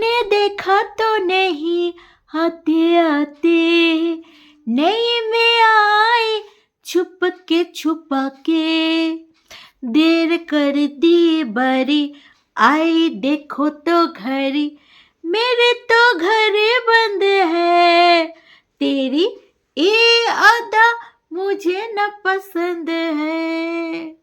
मैंने देखा तो नहीं। आते आते नहीं मैं आई छुप के छुपा के देर कर दी बरी, आई देखो तो घड़ी मेरे तो घर बंद है। तेरी ये अदा मुझे न पसंद है।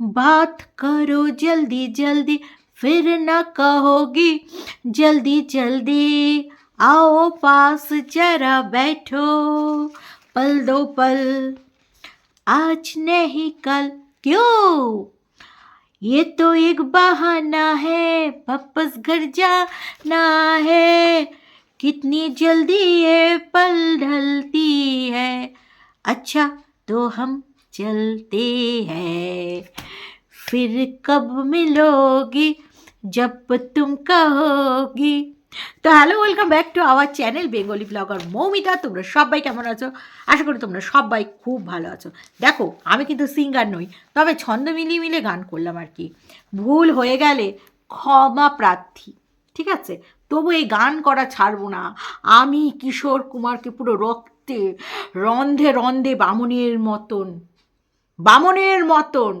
बात करो जल्दी जल्दी फिर न कहोगी, जल्दी जल्दी आओ पास, जरा बैठो। पल दो पल, आज नहीं कल, क्यों? ये तो एक बहाना है, वापस घर जाना है। कितनी जल्दी ये पल ढलती है। अच्छा तो हम चलते हैं। फिर कब मिलोगी জব তুম কহোগি তো hello welcome back to our channel Bengali blogger Moumita তোমরা সবাই কেমন আছো? আশা করি তোমরা সবাই খুব ভালো আছো। দেখো, আমি কিন্তু সিঙ্গার নই, তবে ছন্দ মিলিয়ে মিলে গান করলাম আর কি। ভুল হয়ে গেলে ক্ষমা প্রার্থী, ঠিক আছে? তবু এই গান করা ছাড়বো না। আমি কিশোর কুমারকে পুরো রক্তে, রন্ধে রন্ধে বামনের মতন বামনের মতন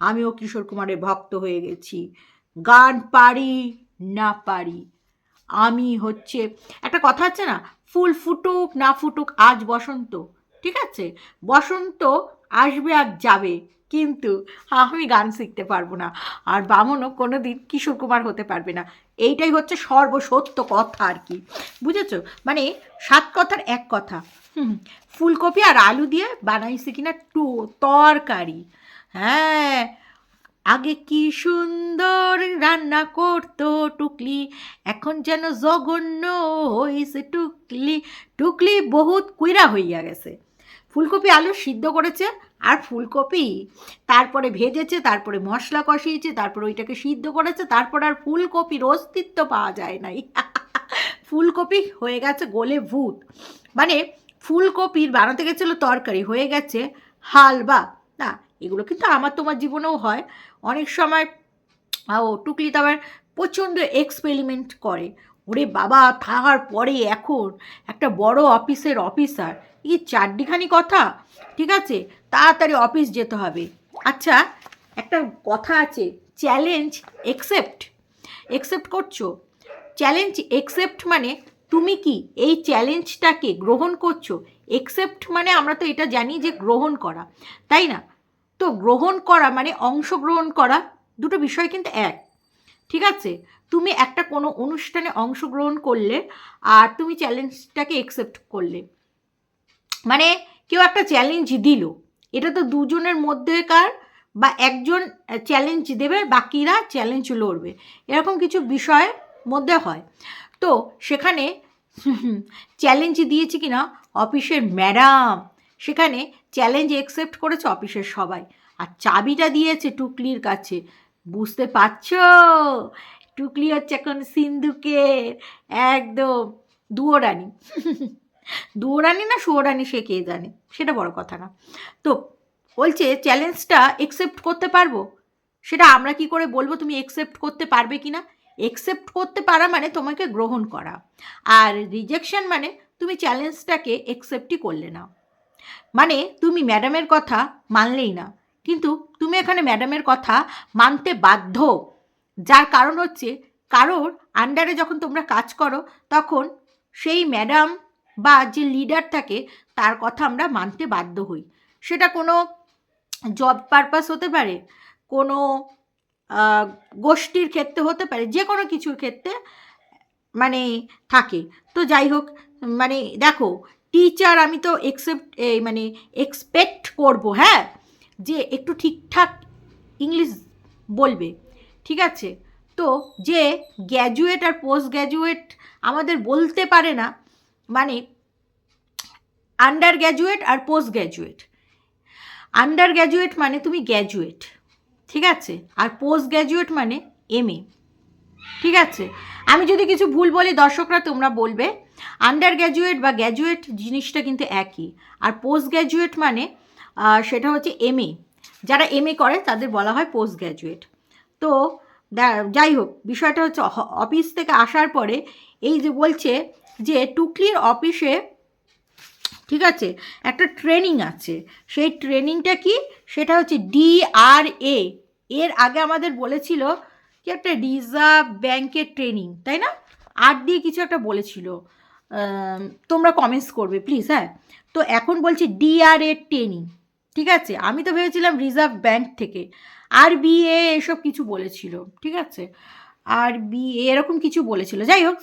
আমিও কিশোর কুমারের ভক্ত হয়ে গেছি। গান পারি, না পারি। আমি হচ্ছে, একটা কথা আছে না, ফুল ফুটুক, না ফুটুক, আজ বসন্ত, ঠিক আছে? বসন্ত আসবে আর যাবে, কিন্তু আমি গান শিখতে পারব না। আর বামনও কোনো দিন কিশোর কুমার হতে পারবে না। এইটাই হচ্ছে সর্বসত্য কথা আর কি। বুঝেছ? মানে সাত কথার এক কথা। হুম, ফুলকপি আর আলু দিয়ে বানাইছে কিনা টু, তরকারি। হ্যাঁ আগে কি সুন্দর রান্না করতো টুকলি, এখন যেন জঘন্য হয়েছে টুকলি। টুকলি বহুত কুইরা হইয়া গেছে। ফুলকপি আলু সিদ্ধ করেছে আর ফুলকপি তারপরে ভেজেছে, তারপরে মশলা কষিয়েছে, তারপরে ওইটাকে সিদ্ধ করেছে, তারপর আর ফুলকপির অস্তিত্ব পাওয়া যায় নাই। ফুলকপি হয়ে গেছে গোলে ভূত। মানে ফুলকপির বানাতে গেছিল তরকারি, হয়ে গেছে হালবা। না, এগুলো কিন্তু আমার তোমার জীবনেও হয়। অনেক সময় ও টুকলি তো আবার প্রচণ্ড এক্সপেরিমেন্ট করে। ওরে বাবা থাকার পরে এখন একটা বড় অফিসের অফিসার এই চারটিখানি কথা? ঠিক আছে, তাড়াতাড়ি অফিস যেতে হবে। আচ্ছা একটা কথা আছে চ্যালেঞ্জ একসেপ্ট একসেপ্ট করছ? চ্যালেঞ্জ একসেপ্ট মানে তুমি কি এই চ্যালেঞ্জটাকে গ্রহণ করছ? একসেপ্ট মানে আমরা তো এটা জানি যে গ্রহণ করা, তাই না? তো গ্রহণ করা মানে অংশগ্রহণ করা দুটো বিষয় কিন্তু এক। ঠিক আছে? তুমি একটা কোনো অনুষ্ঠানে অংশগ্রহণ করলে আর তুমি চ্যালেঞ্জটাকে একসেপ্ট করলে। মানে কেউ একটা চ্যালেঞ্জ দিল। এটা তো দুজনের মধ্যেকার বা একজন চ্যালেঞ্জ দেবে, বাকিরা চ্যালেঞ্জ লড়বে। এরকম কিছু বিষয়ের মধ্যে হয়। তো সেখানে চ্যালেঞ্জ দিয়েছি কিনা? অফিসের ম্যাডাম সেখানে চ্যালেঞ্জ একসেপ্ট করেছে অফিসের সবাই। আর চাবিটা দিয়েছে টুকলির কাছে। বুঝতে পারছ? টুকলি হচ্ছে এখন সিন্ধুকের একদম দুয়োরানি। দুয়োরানি না সুয়োরানি সে কে জানে? সেটা বড় কথা না। তো বলছে চ্যালেঞ্জটা একসেপ্ট করতে পারব? সেটা আমরা কি করে বলব? তুমি একসেপ্ট করতে পারবে কি না? একসেপ্ট করতে পারা মানে তোমাকে গ্রহণ করা। আর রিজেকশন মানে তুমি চ্যালেঞ্জটাকে একসেপ্টই করলে না। মানে তুমি ম্যাডামের কথা মানলেই না। কিন্তু তুমি এখানে ম্যাডামের কথা মানতে বাধ্য। যার কারণ হচ্ছে, কারোর আন্ডারে যখন তোমরা কাজ করো, তখন সেই ম্যাডাম বা যে লিডার থাকে, তার কথা আমরা মানতে বাধ্য হই। সেটা কোনো জব পারপাস হতে পারে, কোনো গোষ্ঠীর ক্ষেত্রে হতে পারে যে কোনো কিছুর ক্ষেত্রে মানে থাকে। তো যাই হোক মানে দেখো টিচার আমি তো এক্সেপ্ট এই মানে এক্সপেক্ট করব হ্যাঁ? যে একটু ঠিকঠাক ইংলিশ বলবে, ঠিক আছে? তো যে গ্র্যাজুয়েট আর পোস্ট গ্র্যাজুয়েট আমাদের বলতে পারে না মানে আন্ডার গ্র্যাজুয়েট আর পোস্ট গ্র্যাজুয়েট আন্ডার গ্র্যাজুয়েট মানে তুমি গ্র্যাজুয়েট ঠিক আছে? আর পোস্ট গ্র্যাজুয়েট মানে এম ঠিক আছে? আমি যদি কিছু ভুল বলি, দর্শকরা তোমরা বলবে আন্ডার গ্র্যাজুয়েট বা গ্র্যাজুয়েট জিনিসটা কিন্তু একই। আর পোস্ট গ্র্যাজুয়েট মানে সেটা হচ্ছে এম যারা এম করে, তাদের বলা হয় পোস্ট গ্র্যাজুয়েট তো যাই হোক, বিষয়টা হচ্ছে অফিস থেকে আসার পরে এই যে বলছে যে, টুকলির অফিসে ঠিক আছে, একটা ট্রেনিং আছে। সেই ট্রেনিংটা কি? সেটা হচ্ছে ডিআরএ এর আগে আমাদের বলেছিল কি, একটা রিজার্ভ ব্যাংকের ট্রেনিং তাই না? আর দিয়ে কিছু একটা বলেছিল। তোমরা কমেন্টস করবে প্লিজ হ্যাঁ? তো এখন বলছি ডিআরএ ট্রেনিং ঠিক আছে? আমি তো ভেবেছিলাম রিজার্ভ ব্যাংক থেকে। আর বিএ এসব কিছু বলেছিল, ঠিক আছে? আর বি এরকম কিছু বলেছিল। যাই হোক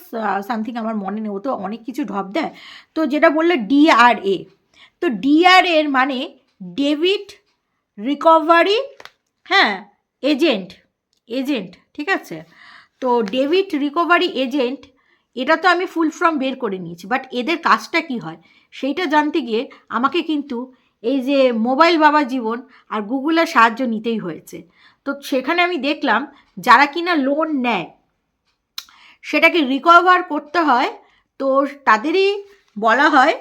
সামথিং আমার মনে নেই, ও তো অনেক কিছু ঢপ দেয়। তো যেটা বলল ডিআরএ তো ডিআরএ এর মানে ডেবিট রিকভারি হ্যাঁ এজেন্ট এজেন্ট, ঠিক আছে? তো ডেবিট রিকভারি এজেন্ট এটা তো আমি ফুল ফর্ম বের করে নিয়েছি বাট এদের কাজটা কি হয়? সেইটা জানতে গিয়ে আমাকে কিন্তু এই যে মোবাইল বাবা জীবন আর গুগলের সাহায্য নিতেই হয়েছে। তো সেখানে আমি দেখলাম যারা কিনা লোন নেয়, সেটাকে রিকভার করতে হয়। তো তাদেরই বলা হয়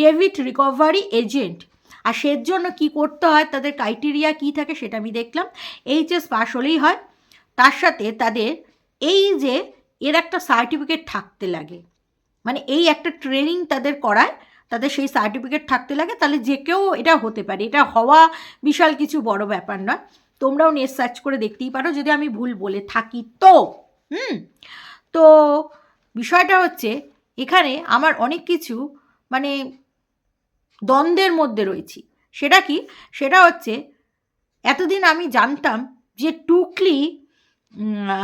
ডেবিট রিকভারি এজেন্ট আর সের জন্য কী করতে হয়, তাদের ক্রাইটেরিয়া কী থাকে সেটা আমি দেখলাম। এইচএস পাস হলেই হয়। তার সাথে তাদের এই যে এর একটা সার্টিফিকেট থাকতে লাগে। মানে এই একটা ট্রেনিং তাদের করায়, তাদের সেই সার্টিফিকেট থাকতে লাগে, তাহলে যে কেউ এটা হতে পারে। এটা হওয়া বিশাল কিছু বড় ব্যাপার নয়। তোমরাও নেট সার্চ করে দেখতেই পারো, যদি আমি ভুল বলে থাকি তো। হুম? তো বিষয়টা হচ্ছে, এখানে আমার অনেক কিছু মানে দ্বন্দ্বের মধ্যে রয়েছি। সেটা কি? সেটা হচ্ছে, এতদিন আমি জানতাম যে টুকলি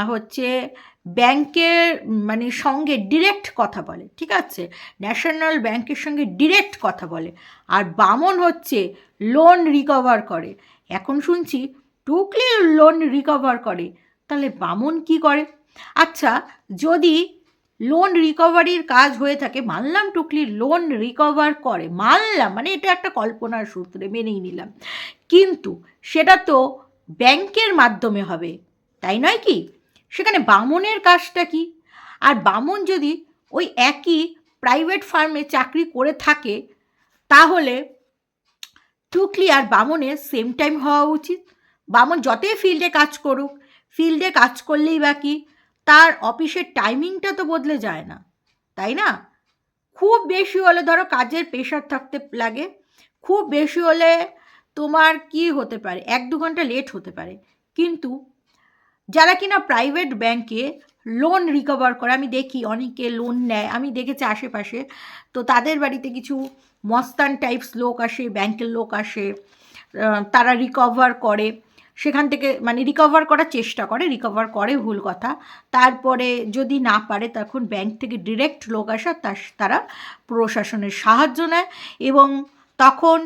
হচ্ছে ব্যাংকের মানে সঙ্গে ডিরেক্ট কথা বলে, ঠিক আছে? ন্যাশনাল ব্যাংকের সঙ্গে ডিরেক্ট কথা বলে। আর বামন হচ্ছে লোন রিকভার করে। এখন শুনছি, টুকলি লোন রিকভার করে। তাহলে বামন কি করে? আচ্ছা যদি লোন রিকভারির কাজ হয়ে থাকে, মানলাম টুকলি লোন রিকভার করে, মানলাম মানে এটা একটা কল্পনার সূত্রে মেনেই নিলাম। কিন্তু সেটা তো ব্যাংকের মাধ্যমে হবে, তাই নয় কি? সেখানে বামনের কাজটা কি? আর বামন যদি ওই একই প্রাইভেট ফার্মে চাকরি করে থাকে, তাহলে টুকলি আর বামনের সেম টাইম হওয়া উচিত। বামন যতই ফিল্ডে কাজ করুক ফিল্ডে কাজ করলেই বাকি তার অফিসের টাইমিংটা তো বদলে যায় না, তাই না? খুব বেশি হলে ধরো কাজের প্রেশার থাকতে লাগে, খুব বেশি হলে তোমার কি হতে পারে? এক দু ঘণ্টা লেট হতে পারে। কিন্তু যারা কিনা প্রাইভেট ব্যাংকে লোন রিকভার করে, আমি দেখি অনেকে লোন নেয়, আমি দেখেছি আশেপাশে, তো তাদের বাড়িতে কিছু মস্তান টাইপস লোক আসে ব্যাংকের লোক আসে তারা রিকভার করে, সেখান থেকে মানে রিকভার করার চেষ্টা করে রিকভার করে ভুল কথা, তারপরে যদি না পারে তখন ব্যাংক থেকে ডিরেক্ট লোক আসা তার তারা প্রশাসনের সাহায্য নেয়, এবং তখন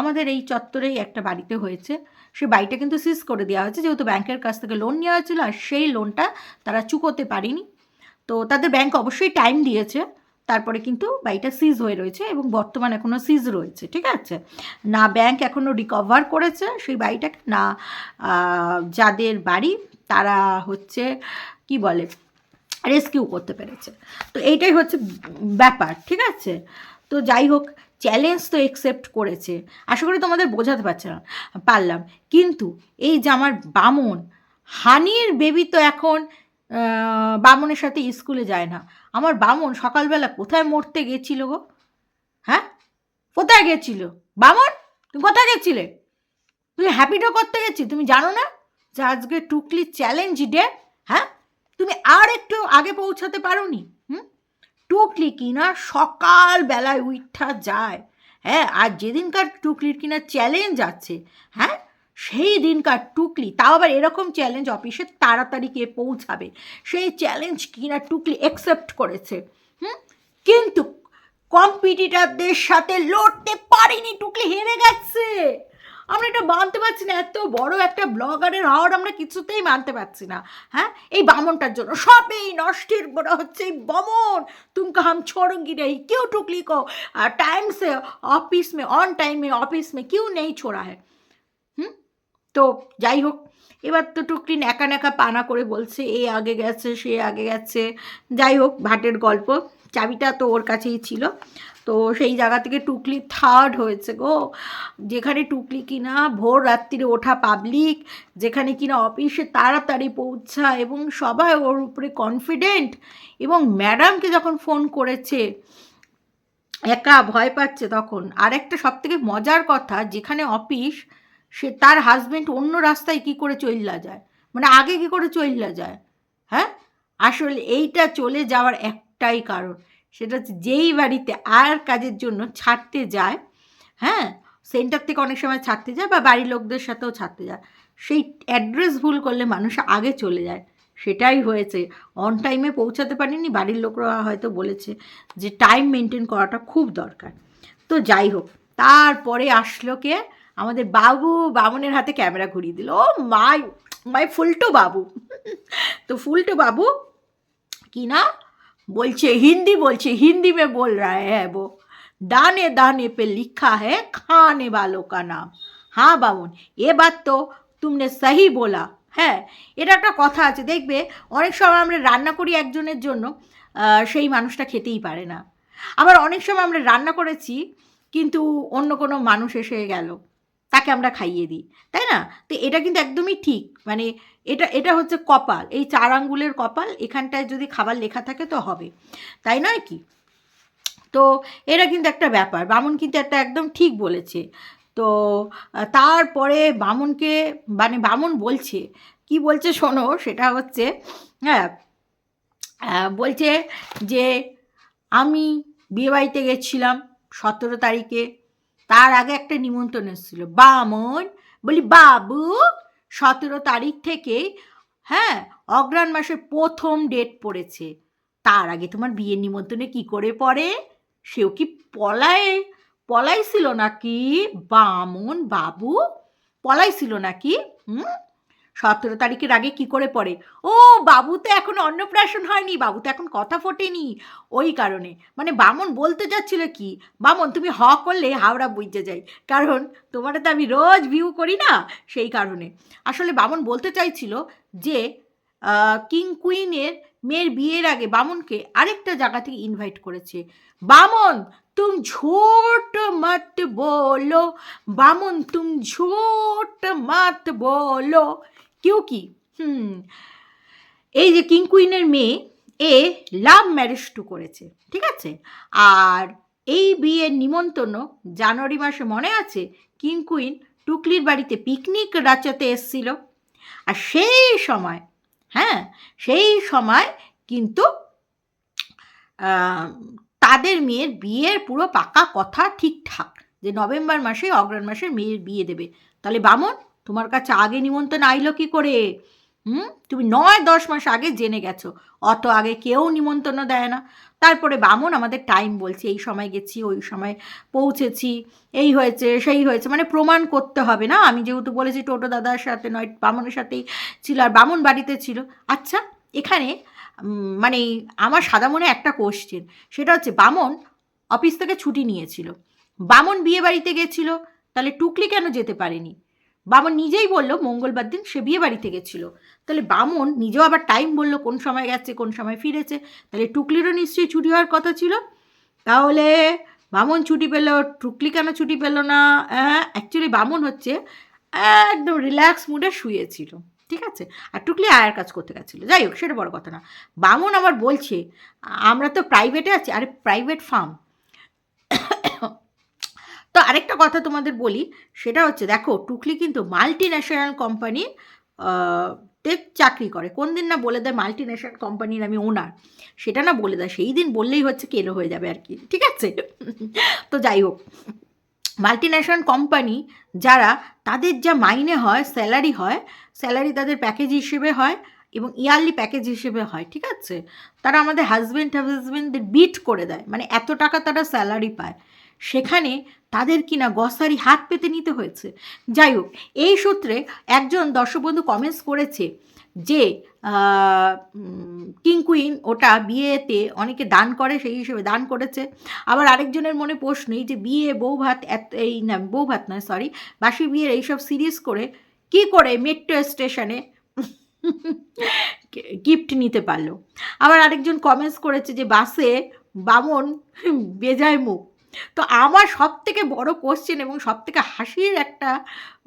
আমাদের এই চত্বরেই একটা বাড়িতে হয়েছে সেই বাড়িটা কিন্তু সিজ করে দেওয়া হয়েছে, যেহেতু ব্যাংকের কাছ থেকে লোন নেওয়া হয়েছিল আর সেই লোনটা তারা চুকোতে পারেনি। তো তাদের ব্যাংক অবশ্যই টাইম দিয়েছে, তারপরে কিন্তু বাড়িটা সিজ হয়ে রয়েছে এবং বর্তমান এখনও সিজ রয়েছে, ঠিক আছে? না ব্যাংক এখনও রিকভার করেছে সেই বাড়িটাকে, না যাদের বাড়ি তারা হচ্ছে, কি বলে রেস্কিউ করতে পেরেছে। তো এইটাই হচ্ছে ব্যাপার, ঠিক আছে? তো যাই হোক চ্যালেঞ্জ তো একসেপ্ট করেছে। আশা করি তোমাদের বোঝাতে পারছে না। পারলাম। কিন্তু এই যে আমার বামন, হানির বেবি তো এখন বামনের সাথে স্কুলে যায় না। আমার বামন সকালবেলা কোথায় মরতে গেছিল গো? হ্যাঁ? কোথায় গেছিল? বামন, তুমি কোথায় গেছিলে? তুমি হ্যাপিটা করতে গেছি, তুমি জানো না? যে আজকে টুকলি চ্যালেঞ্জ ডে হ্যাঁ? তুমি আর একটু আগে পৌঁছাতে পারোনি? হুম টুকলি কিনা সকালবেলায় উঠা যায়। হ্যাঁ আর যেদিনকার টুকলির কিনা চ্যালেঞ্জ আছে হ্যাঁ সেই দিনকার টুকলি, তাও আবার এরকম চ্যালেঞ্জ অফিসে তাড়াতাড়ি গিয়ে পৌঁছাবে। সেই চ্যালেঞ্জ কিনা টুকলি অ্যাকসেপ্ট করেছে, হুম? কিন্তু কম্পিটিটারদের সাথে লড়তে পারিনি, টুকলি হেরে গেছে। আমরা এটা মানতে পারছি না, এত বড় একটা ব্লগারের হওয়ার আমরা কিছুতেই মানতে পারছি না। হ্যাঁ? এই বামনটার জন্য। সব এই নষ্টের বড় হচ্ছে এই বামন। তুমকা হাম ছোড়ঙ্গি নেই কেউ টুকলি কো? আর টাইমসে অফিস মে অন টাইমে অফিস মে কেউ নেই ছোড়া হ্যাঁ হুম? তো যাই হোক, এবার তো টুকলি একা নাকা পানা করে বলছে, এ আগে গেছে, সে আগে গেছে। যাই হোক, ভাটের গল্প। চাবিটা তো ওর কাছেই ছিল। তো সেই জায়গা থেকে টুকলি থার্ড হয়েছে গো। যেখানে টুকলি কিনা ভোর রাত্রিরে ওঠা পাবলিক যেখানে কিনা অফিসে তাড়াতাড়ি পৌঁছায় এবং সবাই ওর উপরে কনফিডেন্ট এবং ম্যাডামকে যখন ফোন করেছে, একা ভয় পাচ্ছে তখন। আর একটা সব থেকে মজার কথা, যেখানে অফিস সে তার হাজবেন্ড অন্য রাস্তায় কি করে চললা যায়? মানে আগে কি করে চললা যায়? হ্যাঁ? আসলে এইটা চলে যাওয়ার একটাই কারণ। সেটা হচ্ছে যেই বাড়িতে আর কাজের জন্য ছাড়তে যায় হ্যাঁ সেন্টার থেকে অনেক সময় ছাড়তে যায় বা বাড়ির লোকদের সাথেও ছাড়তে যায়, সেই অ্যাড্রেস ভুল করলে মানুষ আগে চলে যায়। সেটাই হয়েছে। অন টাইমে পৌঁছাতে পারিনি, বাড়ির লোকরা হয়তো বলেছে যে টাইম মেনটেন করাটা খুব দরকার। তো যাই হোক, তারপরে আসলো কে? আমাদের বাবু, বামনের হাতে ক্যামেরা ঘুরিয়ে দিল। ও মাই মাই ফুলটো বাবু। তো ফুলটো বাবু, কি না? বলছে হিন্দি বলছে हिंदी में बोल रहा है वो दाने दाने पे लिखा है खाने वालों का नाम हाँ বাবুন এ বাত তো তুমনে সহি বলা হ্যাঁ এটা একটা কথা আছে দেখবে অনেক সময় আমরা রান্না করি একজনের জন্য আহ, সেই মানুষটা খেতেই পারে না আবার অনেক সময় আমরা রান্না করেছি কিন্তু অন্য কোনো মানুষ এসে গেল তাকে আমরা খাইয়ে দিই, তাই না? তো এটা কিন্তু একদমই ঠিক। মানে এটা এটা হচ্ছে কপাল। এই চার আঙ্গুলের কপাল, এখানটায় যদি খাবার লেখা থাকে তো হবে। তাই নয় কি? তো এটা কিন্তু একটা ব্যাপার। বামুন কিন্তু একটা একদম ঠিক বলেছে। তো তারপরে বামুনকে মানে বামুন বলছে, কি বলছে শোনো, সেটা হচ্ছে হ্যাঁ বলছে যে আমি বিয়েবাড়িতে গেছিলাম সতেরো তারিখে। তার আগে একটা নিমন্ত্রণ এসেছিল। বামন, বলি, বাবু, সতেরো তারিখ থেকে হ্যাঁ অগ্রাণ মাসের প্রথম ডেট পড়েছে। তার আগে তোমার বিয়ের নিমন্ত্রণে কি করে পড়ে? সেও কি পলায়, পলাইছিল নাকি? বামন, বাবু, পলাইছিল নাকি? হুম? সতেরো তারিখের আগে কি করে পড়ে? ও বাবু তো এখন অন্নপ্রাশন হয়নি বাবু তো এখন কথা ফোটেনি। ওই কারণে। মানে বামন বলতে যাচ্ছিল কি? বামন, তুমি হ করলে হাওড়া বুঝতে যাই। কারণ তোমার তো আমি রোজ ভিউ করি না, সেই কারণে। আসলে বামন বলতে চাইছিল যে কিং কুইনের মেয়ের বিয়ের আগে বামনকে আরেকটা জায়গা থেকে ইনভাইট করেছে। বামন, তুম ঝোট মত বলো। বামন, তুম ঝোট মত বলো। কেউ কি? হুম। এই যে কিং কুইনের মেয়ে, এ লাভ ম্যারেজ টু করেছে, ঠিক আছে? আর এই বিয়ের নিমন্ত্রণ জানুয়ারি মাসে মনে আছে? কিং কুইন টুকলির বাড়িতে পিকনিক রাচাতে এসছিল। আর সেই সময় হ্যাঁ সেই সময় কিন্তু তাদের মেয়ের বিয়ের পুরো পাকা কথা ঠিকঠাক যে নভেম্বর মাসে অগ্রহণ মাসে মেয়ের বিয়ে দেবে। তাহলে বামন তোমার কাছে আগে নিমন্ত্রণ আইলো কি করে? হুম? তুমি নয়, দশ মাস আগে জেনে গেছো। অত আগে কেউ নিমন্ত্রণ দেয় না। তারপরে বামন আমাদের টাইম বলছে, এই সময় গেছি, ওই সময় পৌঁছেছি, এই হয়েছে, সেই হয়েছে। মানে প্রমাণ করতে হবে না? আমি যেহেতু বলেছি টোটো দাদার সাথে নয়, বামনের সাথেই ছিল আর বামন বাড়িতে ছিল। আচ্ছা এখানে মানে আমার সাদা মনে একটা কোশ্চেন সেটা হচ্ছে বামন অফিস থেকে ছুটি নিয়েছিল। বামন বিয়ে বাড়িতে গেছিল, তাহলে টুকলি কেন যেতে পারেনি? বামন নিজেই বলল, মঙ্গলবার দিন সে বিয়ে বাড়িতে গেছিল। তাহলে বামন নিজেও আবার টাইম বলল, কোন সময় গেছে, কোন সময় ফিরেছে? তাহলে টুকলিরও নিশ্চয়ই ছুটি হওয়ার কথা ছিল। তাহলে বামন ছুটি পেল, টুকলি কেন ছুটি পেল না? অ্যাকচুয়ালি বামন হচ্ছে একদম রিল্যাক্স মুডে শুয়েছিল, ঠিক আছে? আর টুকলি আয়ার কাজ করতে গেছিল। যাই হোক, সেটা বড় কথা না। বামন আবার বলছে, আমরা তো প্রাইভেটে আছি। আরে প্রাইভেট ফার্ম তো আরেকটা কথা তোমাদের বলি, সেটা হচ্ছে দেখো, টুকলি কিন্তু মাল্টি ন্যাশনাল কোম্পানির তে চাকরি করে। কোন দিন না বলে দেয় মাল্টি ন্যাশনাল কোম্পানির আমি ওনার সেটা না বলে দেয়, সেই দিন বললেই হচ্ছে কেলো হয়ে যাবে আর কি, ঠিক আছে? তো যাই হোক মাল্টি ন্যাশনাল কোম্পানি যারা, তাদের যা মাইনে হয় স্যালারি হয় স্যালারি তাদের প্যাকেজ হিসেবে হয় এবং ইয়ারলি প্যাকেজ হিসেবে হয়, ঠিক আছে? তারা আমাদের হাজব্যান্ড হাজব্যান্ডদের বিট করে দেয় মানে এত টাকা তারা স্যালারি পায়। সেখানে তাদের কিনা গসারি হাত পেতে নিতে হয়েছে। যাই হোক, এই সূত্রে একজন দর্শক বন্ধু কমেন্টস করেছে যে কিং কুইন ওটা বিয়েতে অনেকে দান করে, সেই হিসেবে দান করেছে। আবার আরেকজনের মনে প্রশ্ন এই যে, বিয়ে বউ ভাত এত, এই না বউ ভাত নয় সরি বাসি বিয়ের এইসব সিরিজ করে কি করে মেট্রো স্টেশনে গিফট নিতে পারল? আবার আরেকজন কমেন্টস করেছে যে, বাসে বামন বেজায় মুখ। তো আমার সব থেকে বড় কোশ্চেন এবং সব থেকে হাসির একটা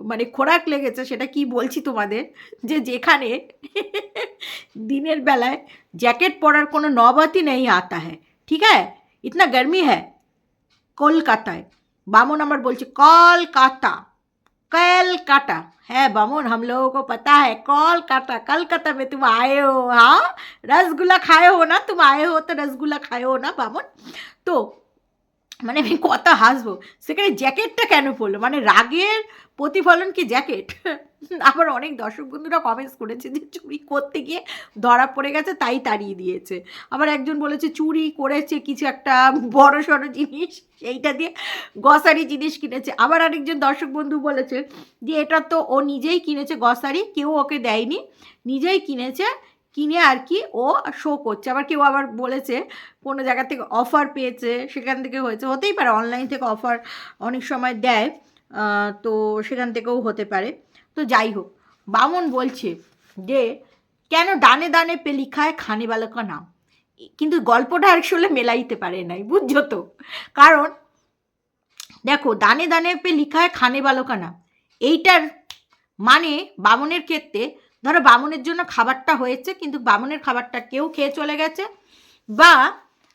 মানে খোরাক লেগেছে সেটা কি বলছি তোমাদের যে যেখানে দিনের বেলায় জ্যাকেট পরার কোনো নবাতই নেই আতা হ্যাঁ ঠিক হ্যাঁ ইতনা গরমি হ্যাঁ কলকাতায় बामन अमर बोल कलकाता कलकाता है बामन हम लोगों को पता है कलकाता कलकत्ता में तुम आए हो हाँ रसगुल्ला खाए हो ना तुम आए हो तो रसगुल्ला खाए हो ना बामन তো মানে আমি কথা হাসবো। সেখানে জ্যাকেটটা কেন পরলো? মানে রাগের প্রতিফলন কি জ্যাকেট? আবার অনেক দর্শক বন্ধুরা কমেন্টস করেছে যে চুরি করতে গিয়ে ধরা পড়ে গেছে, তাই তাড়িয়ে দিয়েছে। আবার একজন বলেছে, চুরি করেছে কিছু একটা বড় সড়ো জিনিস, সেইটা দিয়ে গসারি জিনিস কিনেছে। আবার আরেকজন দর্শক বন্ধু বলেছে যে, এটা তো ও নিজেই কিনেছে গসারি কেউ ওকে দেয়নি। নিজেই কিনেছে কিনে আর কি ও শো করছে। আবার কেউ আবার বলেছে, কোনো জায়গা থেকে অফার পেয়েছে, সেখান থেকে হয়েছে। হতেই পারে অনলাইন থেকে অফার অনেক সময় দেয় তো সেখান থেকেও হতে পারে। তো যাই হোক, বামন বলছে যে, কেন দানে দানে পে লিখায় খানে বালকা নাম? কিন্তু গল্পটা আসলে মেলাইতে পারে নাই, বুঝছ তো? কারণ, দেখো দানে দানে পে লিখায় খানে বালকা নাম। এইটার মানে বামনের ক্ষেত্রে ধরো বামনের জন্য খাবারটা হয়েছে কিন্তু বামনের খাবারটা কেউ খেয়ে চলে গেছে বা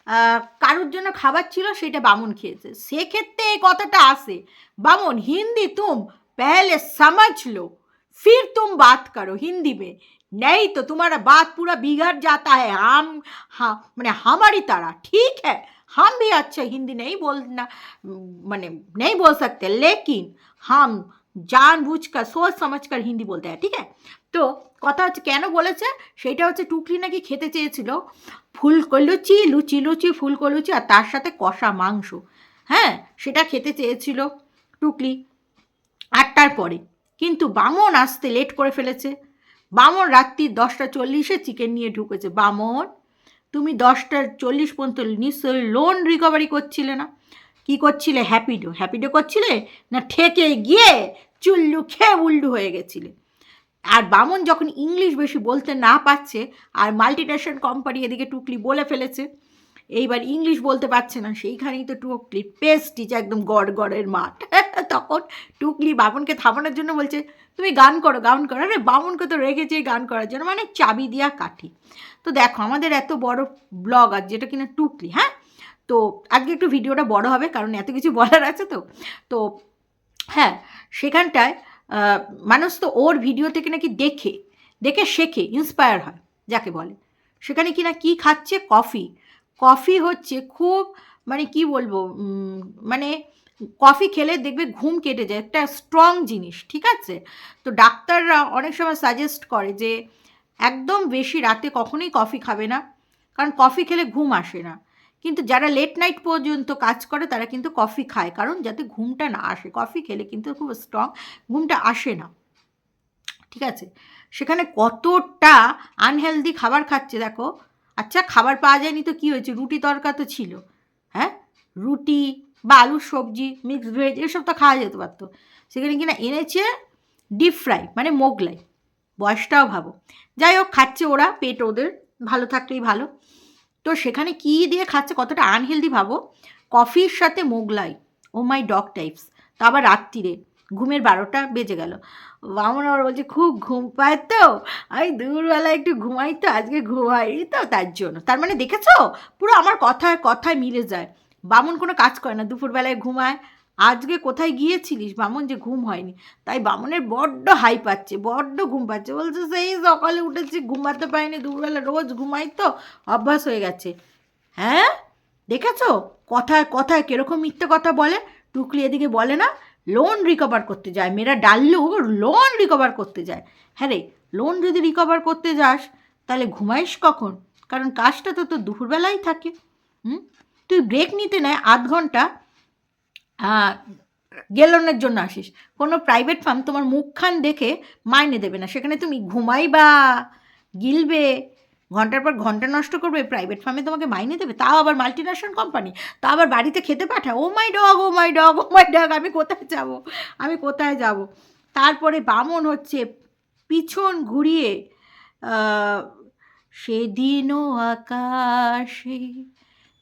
আহ, কারোর জন্য খাবার ছিল সেটা বামন খেয়েছে সেক্ষেত্রে এই কথাটা আসে বামন হিন্দি তুম पहले समझ लो फिर तुम बात करो हिंदी में नहीं तो तुम्हारा बात पूरा बिगड़ जाता है हम हाँ मैंने हमारी तरह ठीक है हम भी अच्छा हिंदी नहीं बोलना मैंने नहीं बोल सकते लेकिन हम जानबूझकर सोच समझ कर हिंदी बोलते हैं ठीक है তো কথা হচ্ছে কেন বলেছে সেটা হচ্ছে টুকলি নাকি খেতে চেয়েছিল ফুলকো লুচি লুচি লুচি ফুলকো লুচি আর তার সাথে কষা মাংস হ্যাঁ সেটা খেতে চেয়েছিল টুকলি আটটার পরে কিন্তু বামন আসতে লেট করে ফেলেছে বামন রাত্রি দশটা চল্লিশে চিকেন নিয়ে ঢুকেছে বামন তুমি দশটা চল্লিশ পর্যন্ত নিশ্চয়ই লোন রিকভারি করছিলে না কি করছিলে? হ্যাপিডো। হ্যাপিডো করছিলে? না ঠেকে গিয়ে চুল্লু খেয়ে উল্ডু হয়ে গেছিলে। আর বামন যখন ইংলিশ বেশি বলতে না পারছে, আর মাল্টিনেশনাল কোম্পানি এদিকে টুকলি বলে ফেলেছে, এইবার ইংলিশ বলতে পারছে না, সেইখানেই তো টুকলি পেস্টিচ একদম গড় গড়ের মাঠ। তখন টুকলি বামনকে থামানোর জন্য বলছে, তুমি গান করো গান করো। আরে বামনকে তো রেখেছে গান করার জন্য মানে চাবি দিয়া কাঠি। তো দেখো, আমাদের এত বড় ব্লগ আর যেটা কিনা টুকলি হ্যাঁ? তো আজকে একটু ভিডিওটা বড় হবে, কারণ এত কিছু বলার আছে তো। তো হ্যাঁ সেখানটায় মানুষ তো ওর ভিডিও থেকে নাকি দেখে দেখে শেখে ইন্সপায়ার হয়, যাকে বলে। সেখানে কিনা কি খাচ্ছে? কফি। কফি হচ্ছে খুব মানে কি বলব মানে কফি খেলে দেখবে ঘুম কেটে যায়, একটা স্ট্রং জিনিস, ঠিক আছে? তো ডাক্তাররা অনেক সময় সাজেস্ট করে যে, একদম বেশি রাতে কখনোই কফি খাবে না, কারণ কফি খেলে ঘুম আসে না। কিন্তু যারা লেট নাইট পর্যন্ত কাজ করে, তারা কিন্তু কফি খায়। কারণ যাতে ঘুমটা না আসে। কফি খেলে কিন্তু খুব স্ট্রং ঘুমটা আসে না। ঠিক আছে? সেখানে কতটা আনহেলদি খাবার খাচ্ছে দেখো। আচ্ছা খাবার পাওয়া যায়নি তো কী হয়েছে? রুটি তরকা তো ছিল। হ্যাঁ? রুটি বা আলুর সবজি মিক্সড ভেজ এসব তো খাওয়া যেতে পারতো। সেখানে কিনা এনেছে ডিপ ফ্রাই মানে মোগলাই। বয়সটাও ভাবো। যাই হোক, খাচ্ছে ওরা, পেট ওদের। ভালো থাকলেই ভালো। তো সেখানে কি দিয়ে খাচ্ছে কতটা আনহেলদি ভাবো? কফির সাথে Mughlai, oh my dog types. তো আবার রাত্রিরে, ঘুমের বারোটা বেজে গেল। বামন আবার বলছে, খুব ঘুম পায় তো? আমি দুপুরবেলা একটু ঘুমাই তো, আজকে ঘুমাই তো তার জন্য। তার মানে দেখেছ? পুরো আমার কথায় কথায় মিলে যায়। বামন কোনো কাজ করে না, দুপুরবেলায় ঘুমায়। আজকে কোথায় গিয়েছিলিস? বামন, যে ঘুম হয়নি। তাই বামনের বড্ড হাই পাচ্ছে বড্ড ঘুম পাচ্ছে। বলছে, সেই সকালে উঠেছি, ঘুমাতে পারিনি, দুপুরবেলা রোজ ঘুমাই তো, অভ্যাস হয়ে গেছে। হ্যাঁ? দেখেছ? কথায় কথায় কীরকম মিথ্যে কথা বলে? টুকলি এদিকে বলে না লোন রিকভার করতে যায়। মেয়েরা ডাললু লোন রিকভার করতে যায়। হ্যাঁ রে লোন যদি রিকভার করতে যাস, তাহলে ঘুমাইস কখন? কারণ কাজটা তো তোর দুপুরবেলাই থাকে। হুম? তুই ব্রেক নিতে নেয় আধ ঘণ্টা গেলনের জন্য আসিস। কোনো প্রাইভেট ফার্ম তোমার মুখখান দেখে মাইনে দেবে না। সেখানে তুমি ঘুমাইবা, গিলবে, ঘণ্টার পর ঘণ্টা নষ্ট করবে প্রাইভেট ফার্মে তোমাকে মাইনে দেবে। তাও আবার মাল্টি ন্যাশনাল কোম্পানি তা আবার বাড়িতে খেতে পাঠায় ও my dog oh my dog oh my dog আমি কোথায় যাব? আমি কোথায় যাব? তারপরে বামন হচ্ছে পিছন ঘুরিয়ে সেদিনও আকাশে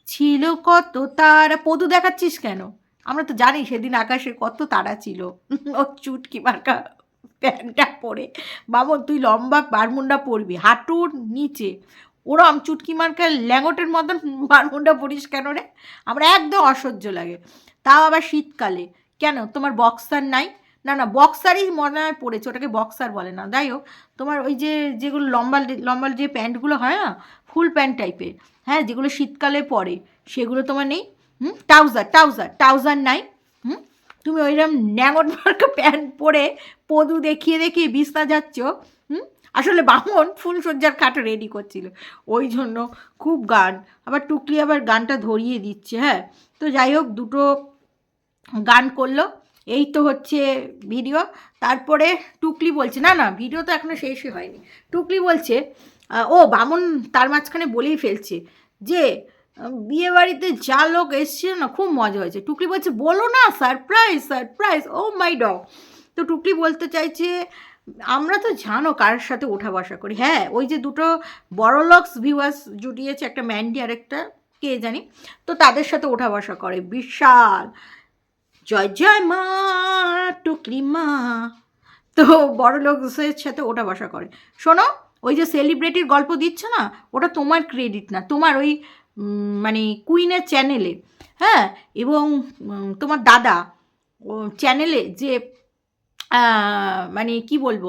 ছিল কত তারা। পদু দেখাচ্ছিস কেন? আমরা তো জানি সেদিন আকাশে কত তারা ছিল। ও চুটকি মার্কা প্যান্টটা পরে। বাবন তুই লম্বা বারমুন্ডা পরবি, হাঁটুর নিচে। ওরম চুটকি মার্কা ল্যাঙ্গটের মতন বারমুন্ডা পরিস কেন রে? আমরা একদম অসহ্য লাগে। তাও আবার শীতকালে। কেন? তোমার বক্সার নাই? না না, বক্সারই মনে হয় পড়েছে, ওটাকে বক্সার বলে না। যাই হোক, তোমার ওই যে, যেগুলো লম্বা লম্বা যে প্যান্টগুলো হয় না, ফুল প্যান্ট টাইপের হ্যাঁ যেগুলো শীতকালে পরে, সেগুলো তোমার নেই? হুম? ট্রাউজার ট্রাউজার ট্রাউজার নাই হুম? তুমি ওইরকম ন্যাঙট মার্কা প্যান্ট পরে পদু দেখিয়ে দেখিয়ে বিছনা যাচ্ছ, হুম? আসলে বামন ফুলসজ্জার খাটা রেডি করছিল। ওই জন্য খুব গান। আবার টুকলি আবার গানটা ধরিয়ে দিচ্ছে হ্যাঁ? তো যাই হোক, দুটো গান করল। এই তো হচ্ছে ভিডিও তারপরে টুকলি বলছে, না না ভিডিও তো এখনও শেষই হয়নি। টুকলি বলছে ও বামন তার মাঝখানে বলেই ফেলছে যে বিয়ে বাড়িতে যা লোক এসছিল না, খুব মজা হয়েছে। টুকলি বলছে, বলো না surprise surprise oh my dog তো টুকলি বলতে চাইছে, আমরা তো জানো কার সাথে ওঠা বসা করি। হ্যাঁ ওই যে দুটো বড়লক্স ভিউয়ার্স জুটিয়েছে, একটা ম্যান্ডি আর একটা কে জানি, তো তাদের সাথে ওঠা বসা করে। বিশাল। জয় জয় মা, টুকলি মা। তো বড় লোকদের সাথে ওটা বসা করে। শোনো, ওই যে সেলিব্রিটির গল্প দিচ্ছে না, ওটা তোমার ক্রেডিট না, তোমার ওই মানে কুইনের চ্যানেলে হ্যাঁ? এবং তোমার দাদা চ্যানেলে যে মানে কি বলব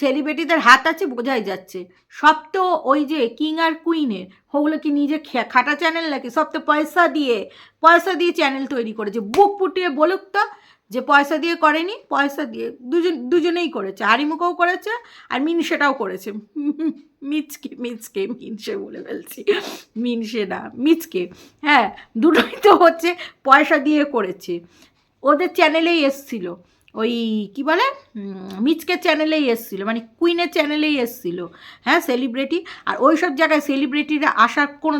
সেলিব্রিটিদের হাত আছে, বোঝাই যাচ্ছে। সব তো ওই যে কিং আর কুইনের ওগুলো কি নিজে খাটা চ্যানেল নাকি? সব তো পয়সা দিয়ে পয়সা দিয়ে চ্যানেল তৈরি করেছে। বুক ফুটিয়ে বলুক তো যে পয়সা দিয়ে করেনি, পয়সা দিয়ে দুজন, দুজনেই করেছে। হারিমুখও করেছে আর মিনসেটাও করেছে। মিচকে মিচকে মিনসে বলে ফেলছি। মিনসে না, মিচকে। হ্যাঁ দুটোই তো হচ্ছে পয়সা দিয়ে করেছে। ওদের চ্যানেলেই এসছিল। ওই কি বলে? মিচকে চ্যানেলেই এসছিল মানে কুইনের চ্যানেলেই এসছিলো হ্যাঁ সেলিব্রিটি আর ওই সব জায়গায় সেলিব্রিটিরা আসার কোনো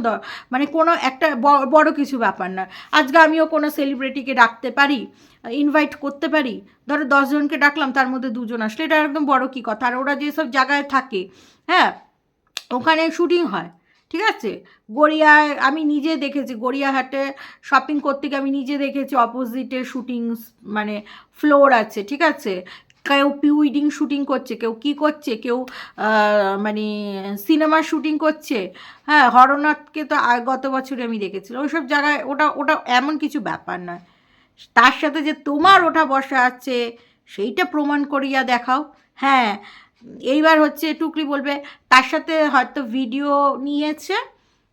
মানে কোনো একটা বড় কিছু ব্যাপার না আজকে আমিও কোনো সেলিব্রিটিকে ডাকতে পারি ইনভাইট করতে পারি, ধরো দশজনকে ডাকলাম, তার মধ্যে দুজন আসলে, এটা একদম বড় কী কথা। আর ওরা যেসব জায়গায় থাকে হ্যাঁ ওখানে শুটিং হয়। ঠিক আছে? গড়িয়ায় আমি নিজে দেখেছি, গড়িয়াহাটে শপিং করতে গিয়ে আমি নিজে দেখেছি অপোজিটে শুটিং মানে ফ্লোর আছে, ঠিক আছে? কেউ প্রি উইডিং শুটিং করছে, কেউ কি করছে, কেউ মানে সিনেমা শুটিং করছে। হ্যাঁ হরনাথকে তো গত বছরে আমি দেখেছিলাম ওইসব জায়গায় ওটা ওটা এমন কিছু ব্যাপার নয়। তার সাথে যে তোমার ওটা বসা আছে, সেইটা প্রমাণ করিয়া দেখাও। হ্যাঁ এইবার হচ্ছে টুকরি বলবে, তার সাথে হয়তো ভিডিও নিয়েছে,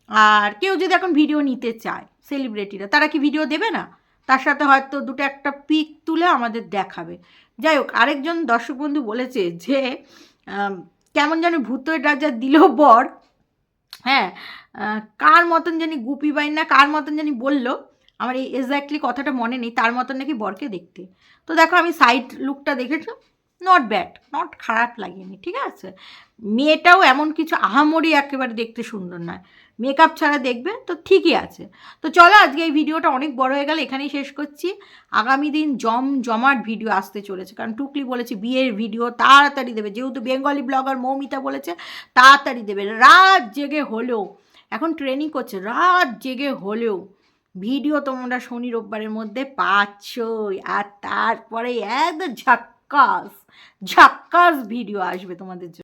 আর কেউ যদি এখন ভিডিও নিতে চায় সেলিব্রিটিরা তারা কি ভিডিও দেবে না? তার সাথে হয়তো দুটো একটা পিক তুলে আমাদের দেখাবে। যাই হোক, আরেকজন দর্শক বন্ধু বলেছে যে কেমন যেন ভূতের রাজা দিল বর হ্যাঁ কার মতন জানি গুপি বাইন না, কার মতন জানি বলল, আমার এই এক্স্যাক্টলি কথাটা মনে নেই, তার মতন নাকি বরকে দেখতে। তো দেখো আমি সাইড লুকটা দেখেছি নট ব্যাড নট খারাপ লাগেনি, ঠিক আছে? মেয়েটাও এমন কিছু আহামরি একেবারে দেখতে সুন্দর নয়। মেকআপ ছাড়া দেখবে তো ঠিকই আছে। তো চলো আজকে এই ভিডিওটা অনেক বড় হয়ে গেল, এখানেই শেষ করছি। আগামী দিন জম জমাট ভিডিও আসতে চলেছে, কারণ টুকলি বলেছে বিয়ের ভিডিও তাড়াতাড়ি দেবে, যেহেতু বেঙ্গলি ব্লগার মৌমিতা বলেছে তাড়াতাড়ি দেবে, রাত জেগে হলেও, এখন ট্রেনিং করছে, রাত জেগে হলেও, ভিডিও তোমরা শনি রোববারের মধ্যে পাচ্ছই, আর তারপরে একদম ঝাক্কাস। ঝাক্কাস ভিডিও আসবে তোমাদের জন্য।